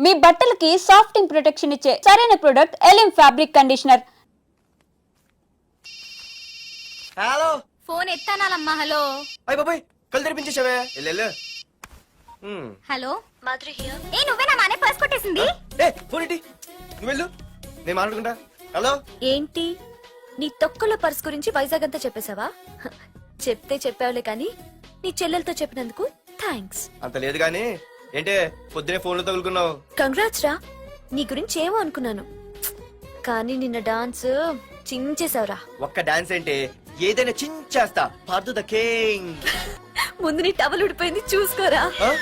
మీ బట్టలకి సాఫ్టింగ్ ప్రొటెక్షన్ ఇచ్చే సరైన ప్రొడక్ట్ ఎలిమ్ ఫ్యాబ్రిక్ కండిషనర్ హలో ఫోన్ ఎత్తానాలమ్మా హలో. అయ్య బాబాయ్ కళ్ళు తెరిపించేసావే. వెళ్ళు హ్మ్. హలో. మాధురి ఏ నువ్వేనా మానే పర్స్ కొట్టేసింది? ఏ ఫోన్ ఏంటి నువ్వు వెళ్ళు. నేను మాట్లాడుకుంటా. హలో ఏంటి? నీ తొక్కల పర్స్ గురించి వైజాగ్ అంతా చెప్పేశావా? చెప్తే చెప్పావులే కానీ నీ చెల్లెలతో చెప్పినందుకు థ్యాంక్స్ అంత లేదు కానీ ఏంటే పొద్దునే ఫోన్లో తగులుకున్నావు? కంగ్రాట్స్ రా. నీ గురించి ఏమో అనుకున్నాను. కానీ నిన్న డాన్స్ చించేశావురా. ఒక్క డాన్స్ ఏంటి? ఏదైనా చించేస్తా. పార్దు ద కింగ్ ముందు నీ టవల్ ఉడిపోయింది చూసుకోరా. ఆ?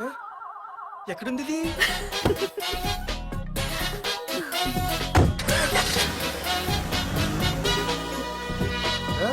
ఆ? ఎక్కడుంది ఇది? ఆ?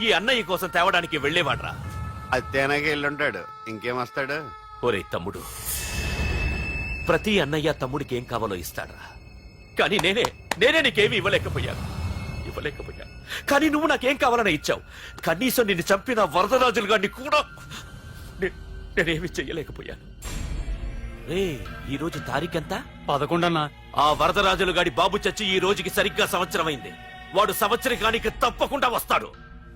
ఈ అన్నయ్య కోసం తేవడానికి వెళ్ళేవాడ్రా. అత్తేనాగే వెళ్ళుంటాడు ఇంకేం వస్తాడు? ఒరే తమ్ముడు ప్రతి అన్నయ్య తమ్ముడికి ఏం కావాలో ఇస్తాడ్రా. కానీ నేనే నేనే నీకేమీ ఇవ్వలేకపోయాను. ఇవ్వలేకపోయాను. కానీ నువ్వు నాకేం కావాలని ఇచ్చావు. కనీసం నిన్ను చంపిన వరదరాజులు గారిని కూడా నే- నేనేమి చెయ్యలేకపోయాను. రే ఈ రోజు తారీఖెంత? పదకొండన్నా. ఆ వరదరాజులు గాడి బాబు చచ్చి ఈ రోజుకి సరిగ్గా సంవత్సరం అయింది వాడు సంవత్సరికానికి తప్పకుండా వస్తాడు.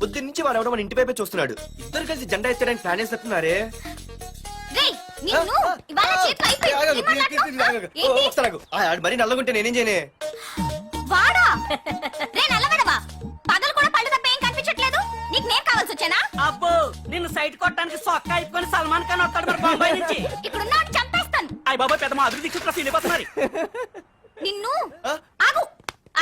పొద్దున్న నుంచి వాడు ఎవడో మన ఇంటి వైపే చూస్తున్నాడు. ఇద్దరు కలిసి జెండా ఎత్తడానికి ప్లాన్? ఏంటి? మరి నల్లగుంటే నేనేం చేయనే? వాడా? రే నల్లబడవా పగలు కూడా పళ్ళు తప్ప ఏం కనిపించట్లేదు? నీకు నేను కావాల్సి వచ్చానా? అబ్బో నిన్ను సైట్ కొట్టడానికి సొక్క అయిపోయి సల్మాన్ ఖాన్ వస్తాడు మరి బొంబాయి నుంచి. ఇక్కడ చంపేస్తాను. అయ్య బాబా పెద్ద మాధురి దీక్షితులు సినిపోతున్నారు నిన్ను ఆ? ఆగు ఆగమంటే.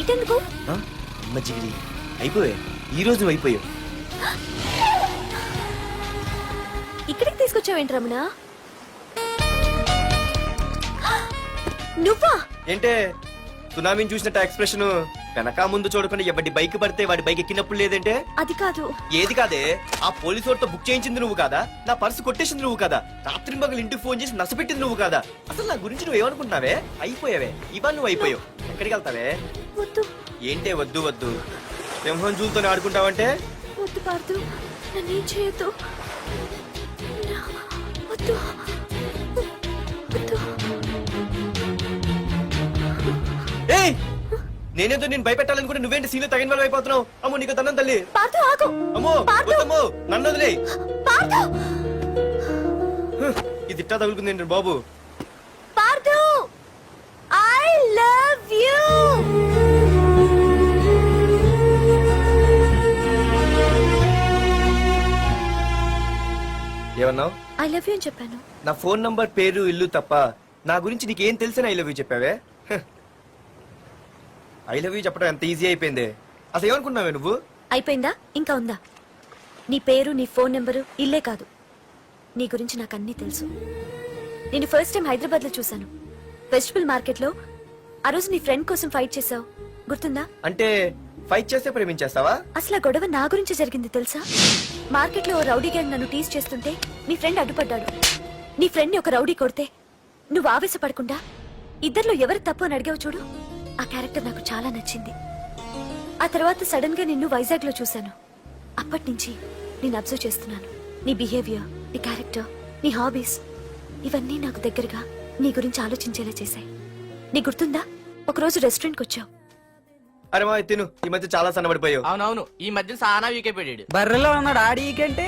ఇటెందుకు? మజ్జిగిరి అయిపోయా. ఈ రోజు నువ్వు అయిపోయావు ఇక్కడికి తీసుకొచ్చావేంటి రమణ? నువ్వా? ఏంటే? సునామీని చూసినట్టు ఎక్స్ప్రెషన్? వెనక ముందు చూడకుండా ఎవడి బైక్ పడితే వాడి బైక్ ఎక్కినప్పుడు లేదంటే? అది కాదు. ఏది కాదే? ఆ పోలీసు వాడితో బుక్ చేయించింది నువ్వు కాదా? నా పర్సు కొట్టేసింది నువ్వు కాదా? రాత్రి మగలు ఇంటికి ఫోన్ చేసి నసపెట్టింది నువ్వు కాదా? అసలు నా గురించి నువ్వు ఏమనుకుంటున్నావే అయిపోయావే. ఇవాళ నువ్వు అయిపోయావు. ఎక్కడికి వెళ్తావే? వద్దు. ఏంటే వద్దు వద్దు? సింహం జూలతో ఆడుకుంటావంటే? వద్దు పార్దు. నన్నేం చేయొద్దు. నా- వద్దు. వద్దు. ఏయ్! నేనేదో నేను భయపెట్టాలనుకుంటే నువ్వేంటి సీన్లో తగిన వాళ్ళు అయిపోతున్నావు? అమ్మో నీకు దండం తల్లి. పార్దు ఆగు. అమ్మో పార్దు. వద్దమ్మో నన్ను వదిలే పార్దు. తిట్టా తగులుకుంది బాబు పార్థు ఐ లవ్ యూ ఏమన్నావు? ఐ లవ్ యూ అని చెప్పాను. నా ఫోన్ నంబర్ పేరు ఇల్లు తప్ప నా గురించి నీకేం తెలిసిన ఐ లవ్ యూ చెప్పావే? ఐ లవ్ యూ చెప్పడం ఎంత ఈజీ అయిపోయింది. అసలు ఏమనుకున్నావే నువ్వు? అయిపోయిందా? ఇంకా ఉందా? నీ పేరు నీ ఫోన్ నెంబరు ఇల్లే కాదు. నీ గురించి నాకు అన్నీ తెలుసు. నేను ఫస్ట్ టైం హైదరాబాద్లో చూశాను. వెజిటబుల్ మార్కెట్లో ఆ రోజు నీ ఫ్రెండ్ కోసం ఫైట్ చేసావు గుర్తుందా? అంటే ఫైట్ చేస్తే ప్రేమించేస్తావా? అసలు ఆ గొడవ నా గురించి జరిగింది తెలుసా? మార్కెట్లో రౌడీ గ్యాంగ్ నన్ను టీజ్ చేస్తుంటే నీ ఫ్రెండ్ అడ్డుపడ్డాడు. నీ ఫ్రెండ్ ఒక రౌడీ కొడితే నువ్వు ఆవేశపడకుండా ఇద్దర్లో ఎవరు తప్పు అని అడిగావు చూడు? ఆ క్యారెక్టర్ నాకు చాలా నచ్చింది. ఆ తర్వాత సడన్గా నిన్ను వైజాగ్లో చూశాను. అప్పటి నుంచి నేను అబ్జర్వ్ చేస్తున్నాను. నీ బిహేవియర్ నీ క్యారెక్టర్ నీ హాబీస్ ఇవన్నీ నాకు దగ్గరగా నీ గురించి ఆలోచించేలా చేశాయి. నీ గుర్తుందా? ఒకరోజు రెస్టారెంట్కి వచ్చావు. అరే మా తిను. ఈ మధ్య చాలా సన్నబడిపోయావు. అవునవును ఈ మధ్య సానా వీకే పెట్టాడు బర్రెలో ఉన్నాడు ఆడికంటే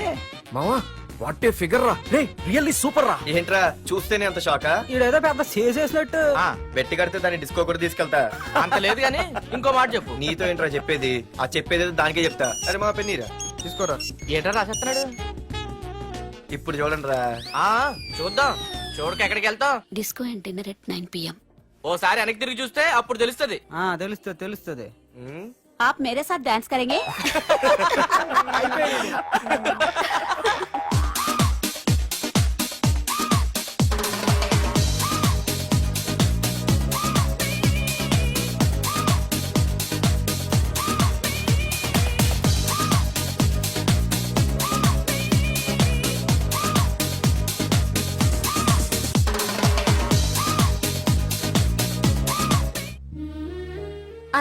మావా వాట్ ఏ ఫిగర్ రా. రే రియల్లీ సూపర్ రా. ఏంట్రా చూస్తేనే అంత షాకా ఈడేదో పెద్ద చేసేసినట్టు బెట్టి కడితే దాన్ని డిస్కో కూడా తీసుకెళ్తా. అంత లేదు కానీ ఇంకో మాట చెప్పు. నీతో ఏంట్రా చెప్పేది? ఆ చెప్పేది ఏదో దానికే చెప్తా. అరే మా పెన్నీరా? తీసుకోరా. ఏటా రాసేస్తున్నాడు? ఇప్పుడు చూడండి రా ఆ చూద్దాం. చూడక ఎక్కడికి వెళ్తాం? Disco and dinner at nine PM ఓసారి వెనక్కి తిరిగి చూస్తే అప్పుడు తెలుస్తది ఆ తెలుస్తుంది తెలుస్తుంది आप मेरे साथ डांस करेंगे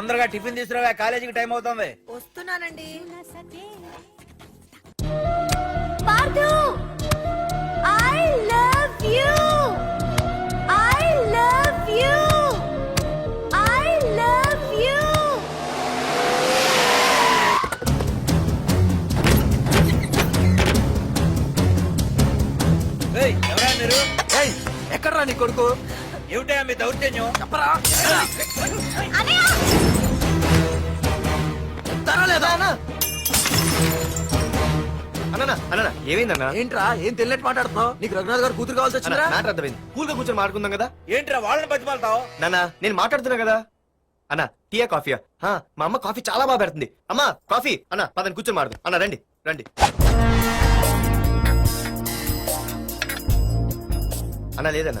తొందరగా టిఫిన్ తీసుకురావా కాలేజీకి టైం అవుతుంది. Parthu I love you I love you I love you ఎవరా మీరు? ఎక్కడ్రా నీ కొడుకు? ఏమిటా మీ దౌర్జన్యం? చెప్పరా? అన్న అన్న ఏమైందన్నా? ఏంట్రా ఏం తెలియట్ మాట్లాడుతున్నావు? నీకు రఘునాథ్ గారు కూతురు కావాల్సి వచ్చిందిరా మ్యాటర్ అర్థమైంది. కూల్గా కూర్చొని మాట్లాడుకుందాం కదా? ఏంట్రా వాళ్ళని బతిమాలతావు? నాన్న నేను మాట్లాడుతున్నా కదా? అన్న టీయా కాఫీయా? హా, మా అమ్మ కాఫీ చాలా బాగా పెడుతుంది. అమ్మా కాఫీ! అన్న పదని కూర్చొని మాడదు అన్న రండి రండి. అన్న లేదన్న.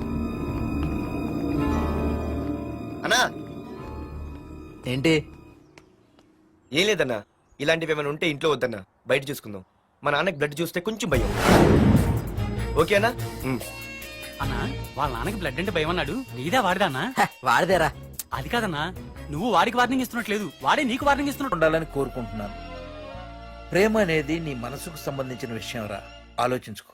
అన్నా ఏంటి? ఏం లేదన్నా. ఇలాంటివి ఏమైనా ఉంటే ఇంట్లో వద్దన్నా. బయట చూసుకుందాం. మా నాన్నకి బ్లడ్ చూస్తే కొంచెం భయం. ఓకేనా. అన్నా? వాళ్ళ నాన్నకి బ్లడ్ అంటే భయం అన్నాడు. నీదే వాడిదా అన్నా? వాడిదేరా. అది కాదన్నా. నువ్వు వాడికి వార్నింగ్ ఇస్తున్నట్లేదు. వాడే నీకు వార్నింగ్ ఇస్తున్నట్టు ఉండాలని కోరుకుంటున్నాను. ప్రేమ అనేది నీ మనసుకు సంబంధించిన విషయం రా ఆలోచించుకో.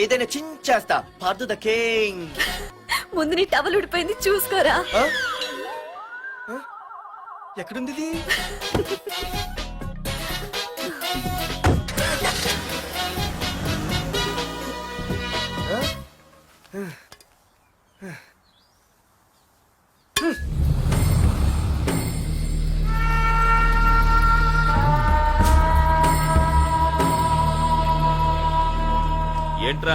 ఏదైనా చించేస్తా పార్దు ద కింగ్ ముందు నీ టవల్ ఉడిపోయింది చూసుకోరా? ఎక్కడుంది ఇది? ఆ?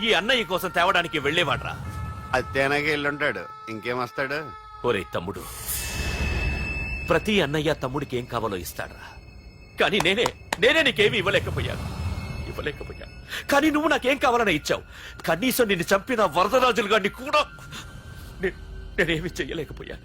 ఈ అన్నయ్య కోసం తేవడానికి వెళ్ళేవాడ్రా. అత్తేనాగే వెళ్ళుంటాడు ఇంకేం వస్తాడు? ఒరే తమ్ముడు ప్రతి అన్నయ్య తమ్ముడికి ఏం కావాలో ఇస్తాడ్రా. కానీ నేనే నేనే నీకేమీ ఇవ్వలేకపోయాను. ఇవ్వలేకపోయాను. కానీ నువ్వు నాకేం కావాలని ఇచ్చావు. కనీసం నిన్ను చంపిన వరదరాజులు గారిని కూడా నే- నేనేమి చెయ్యలేకపోయాను.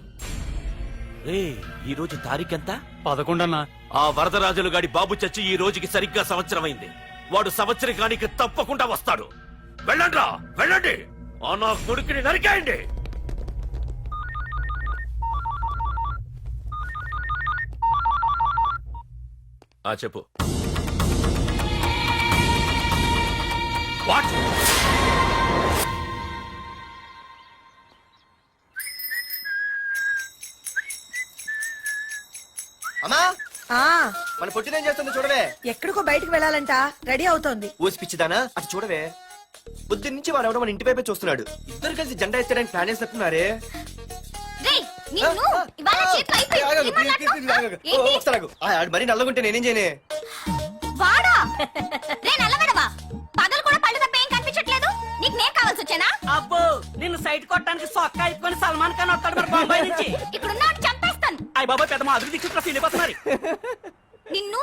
రే ఈ రోజు తారీఖెంత? పదకొండన్నా. ఆ వరదరాజులు గాడి బాబు చచ్చి ఈ రోజుకి సరిగ్గా సంవత్సరం అయింది వాడు సంవత్సరకానికి తప్పకుండా వస్తాడు. వెళ్ళండ్రా వెళ్ళండి. ఆ నా కొడుకుని నరికేయండి. ఆ చెప్పు. వాట్? అమ్మా! ఆ. మన పొట్టినేం చేస్తుందో చూడవే. ఎక్కడికో బయటకు వెళ్ళాలంట. రెడీ అవుతోంది. ఊసి పిచ్చిదానా? అటు చూడవే. పొద్దున్న నుంచి వాడు ఎవడో మన ఇంటి వైపే చూస్తున్నాడు. ఇద్దరు కలిసి జెండా ఎత్తడానికి ప్లాన్? ఏంటి? మరి నల్లగుంటే నేనేం చేయనే? వాడా? రే నల్లబడవా? పగలు కూడా పళ్ళు తప్ప ఏం కనిపించట్లేదు? నీకు నేను కావాల్సి వచ్చానా? అబ్బో నిన్ను సైట్ కొట్టడానికి సొక్క అయిపోయి సల్మాన్ ఖాన్ వస్తాడు మరి బొంబాయి నుంచి. ఇక్కడ ఉన్న చంపేస్తాను. అయ్య బాబా పెద్ద మా అభివృద్ధి చుట్టూ వెళ్ళిపోతున్నారు నిన్ను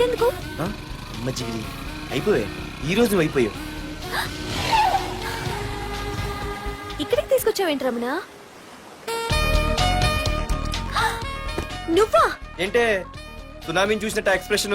ఇటెందుకు ఆ? అమ్మ జిగిరి అయిపోయా. ఈ రోజు నువ్వు అయిపోయావు ఇక్కడికి తీసుకొచ్చావేంటి రమణ? నువ్వా? ఏంటే? సునామీని చూసినట్టు ఎక్స్ప్రెషన్?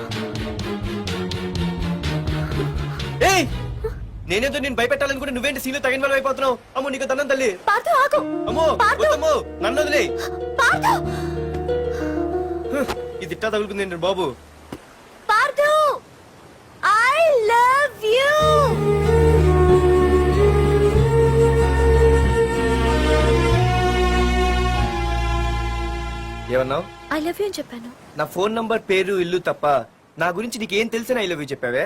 నేనేదో నేను భయపెట్టాలనుకుంటే నువ్వేంటి సీన్లో తగిన వాళ్ళు అయిపోతున్నావు? అమ్మో నీకు దండం తల్లి. ఆగు. అమ్మో వద్దమ్మో నన్ను వదిలే. పార్దు ఇది ఇట్టా తగులుకుంది ఏంటి బాబు? I love you. ఏమన్నావు? ఐ లవ్ యూ అని చెప్పాను. నా ఫోన్ నంబర్ పేరు ఇల్లు తప్ప నా గురించి నీకేం తెలిసిన ఐ లవ్ యూ చెప్పావే?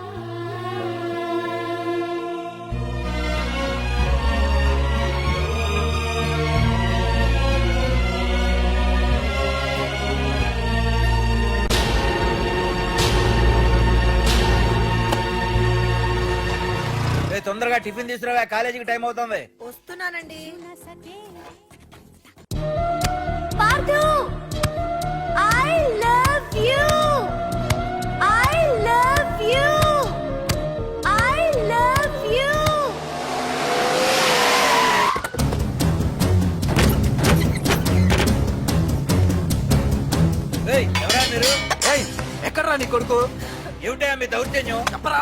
తొందరగా టిఫిన్ తీసుకురావా కాలేజీకి టైం అవుతుంది. Parthu I love you I love you I love you ఏయ్, ఎవరా మీరు? ఏయ్ ఎక్కడ్రా నీ కొడుకు? ఏమిటా మీ దౌర్జన్యం? చెప్పరా